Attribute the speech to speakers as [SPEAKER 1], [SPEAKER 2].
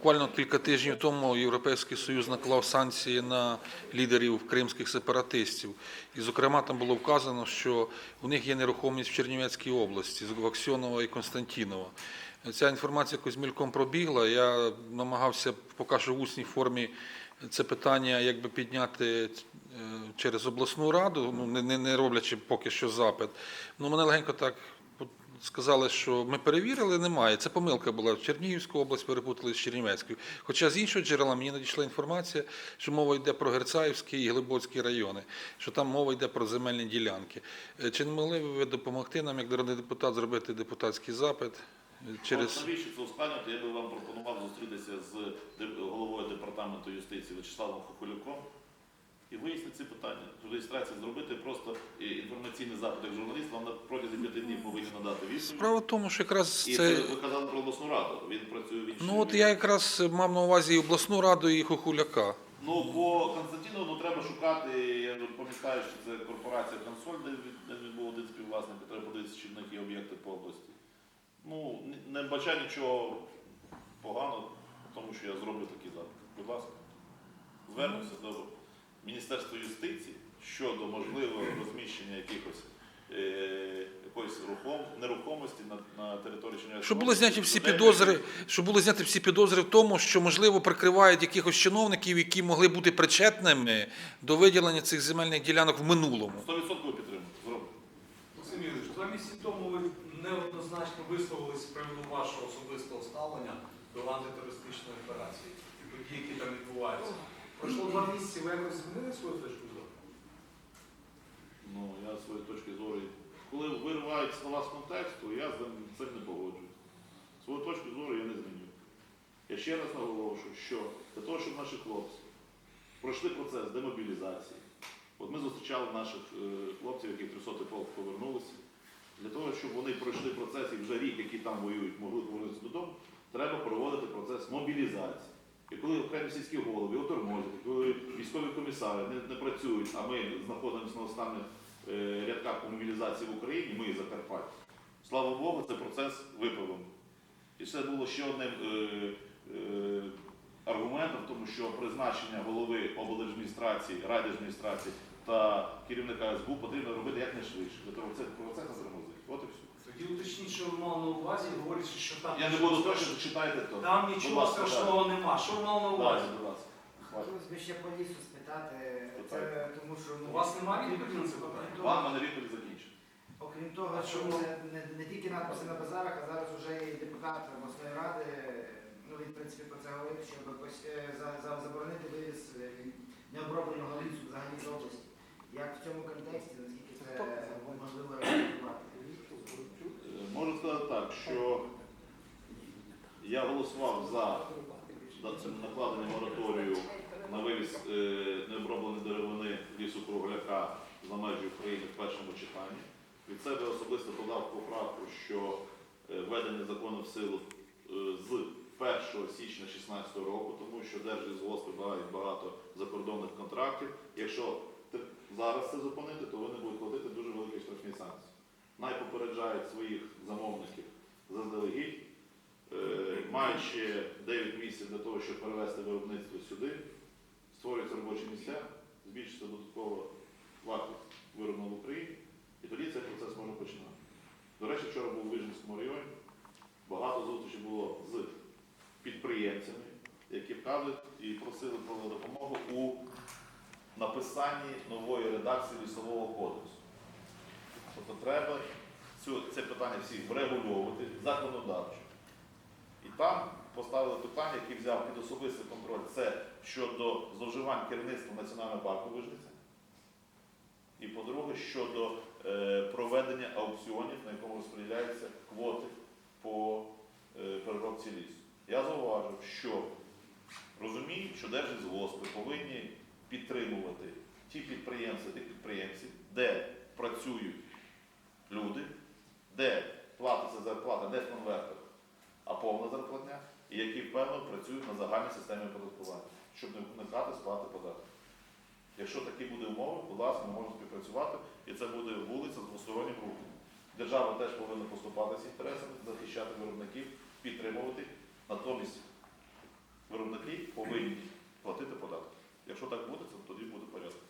[SPEAKER 1] Буквально кілька тижнів тому Європейський Союз наклав санкції на лідерів кримських сепаратистів. І, зокрема, там було вказано, що у них є нерухомість в Чернівецькій області, з Ваксьонова і Константінова. Ця інформація якось мільком пробігла. Я намагався поки що в усній формі це питання якби підняти е, через обласну раду, ну не, не, роблячи поки що запит. Ну мене легенько так сказали, що ми перевірили, немає. Це помилка була в Чернігівську область, перепутали з Чернівецькою. Хоча з іншого джерела мені надійшла інформація, що мова йде про Герцаївський і Глибоцький райони, що там мова йде про земельні ділянки. Е, Чи не могли б ви допомогти нам, як народний депутат, зробити депутатський запит е, через
[SPEAKER 2] навіщо це ускладнювати? Я би вам пропонував зустрітися з головою департаменту юстиції Вячеславом Хохолюком і вияснити ці питання. Реєстрацію зробити просто е, інформаційний запит як журналіст, вам на протязі п'яти днів повинні надати відповідь.
[SPEAKER 1] справа в тому, що якраз
[SPEAKER 2] І
[SPEAKER 1] це.
[SPEAKER 2] ви казали про обласну раду. Він працює в іншій.
[SPEAKER 1] Ну от я якраз мав на увазі і обласну раду, і Хохуляка.
[SPEAKER 2] Ну, по Константину ну, треба шукати. Я пам'ятаю, що це корпорація Консоль, де він був один співвласник, треба подивитися, чи в них є об'єкти по області. Ну, не- бачаю нічого поганого, тому що я зроблю такий запит. Будь ласка, звернуся до Міністерства юстиції щодо можливого розміщення якихось. Е, якоїсь рухом, нерухомості на, на території Чернівецької
[SPEAKER 1] Щоб були
[SPEAKER 2] області.
[SPEAKER 1] зняті всі
[SPEAKER 2] Людей,
[SPEAKER 1] підозри, щоб були зняті всі підозри в тому, що можливо прикривають якихось чиновників, які могли бути причетними до виділення цих земельних ділянок в минулому.
[SPEAKER 2] 100% підтримую. Зроблю.
[SPEAKER 3] Максим Юрійович, два місяці тому ви неоднозначно висловились з приводу вашого особистого ставлення до антитерористичної операції і подій, які там відбуваються. Пройшло два місяці, ви якось змінили свою точку зору?
[SPEAKER 2] Ну, я з своєї точки зору, коли виривають слова з контексту, я з цим не погоджуюсь. Свою точку зору я не зміню. Я ще раз наголошую, що для того, щоб наші хлопці пройшли процес демобілізації, от ми зустрічали наших е, хлопців, які в 300-й полк повернулися, для того, щоб вони пройшли процес і вже рік, які там воюють, могли повернутися додому, треба проводити процес мобілізації. І коли окремі сільські голови його тормозять, коли військові комісари не, не працюють, а ми знаходимося на останніх е, рядках по мобілізації в Україні, ми Закарпаття. Слава Богу, цей процес виправлений. І це було ще одним е, е, аргументом, тому що призначення голови облдержадміністрації, райдержадміністрації та керівника СБУ потрібно робити якнайшвидше. Для того це процес не тормозить. От і все.
[SPEAKER 3] Тоді уточніть, що ви мали на увазі, говорячи, що там
[SPEAKER 2] Я не
[SPEAKER 3] нічого
[SPEAKER 2] буду
[SPEAKER 3] страшного-
[SPEAKER 2] точно читайте то.
[SPEAKER 3] Там нічого
[SPEAKER 2] ласка,
[SPEAKER 3] страшного нема. Що ви мали на увазі?
[SPEAKER 2] будь ласка. Хватить.
[SPEAKER 4] Хотілося б ще по лісу спитати, це тому що ну,
[SPEAKER 3] У вас немає відповіді на це
[SPEAKER 4] окрім
[SPEAKER 3] питання?
[SPEAKER 4] того-
[SPEAKER 2] Вам мене відповідь закінчена.
[SPEAKER 4] Окрім того,
[SPEAKER 3] А
[SPEAKER 4] що
[SPEAKER 3] чому?
[SPEAKER 4] це не, не тільки надписи на базарах, а зараз вже і депутат обласної ради, ну він в принципі про це говорив, щоб якось, е, за- за- заборонити вивіз е, необробленого лісу взагалі з області. Як в цьому контексті, наскільки це можливо реалізувати?
[SPEAKER 2] Сказати так, що я голосував за за накладення мораторію на вивіз е, необробленої деревини лісу кругляка за межі України в першому читанні. Від себе особисто подав поправку, що е, введення закону в силу е, з 1 січня 2016 року, тому що Держлісгоспи мають багато закордонних контрактів. Якщо зараз це зупинити, то вони будуть платити дуже великі штрафні санкції. Найпопереджають своїх замовників заздалегідь, е, ще 9 місяців для того, щоб перевести виробництво сюди, створюються робочі місця, збільшиться додаткова вартість виробленого в Україні, і тоді цей процес може починати. До речі, вчора був у Вижницькому районі, багато зустрічей було з підприємцями, які вказують і просили про допомогу у написанні нової редакції лісового кодексу. Треба цю, це питання всіх врегульовувати законодавчо. І там поставили питання, які взяв під особистий контроль, це щодо зловживань керівництва Національного парку Вижниця. І по-друге, щодо е, проведення аукціонів, на якому розподіляються квоти по е, переробці лісу. Я зауважив, що розумію, що держлісгоспи повинні підтримувати ті підприємства, тих підприємців, і які певно працюють на загальній системі оподаткування, щоб не уникати сплати податків. Якщо такі буде умови, будь ласка, ми можемо співпрацювати, і це буде вулиця з двостороннім рухом. Держава теж повинна поступатися інтересами, захищати виробників, підтримувати. Натомість виробники повинні платити податки. Якщо так буде, то тоді буде порядок.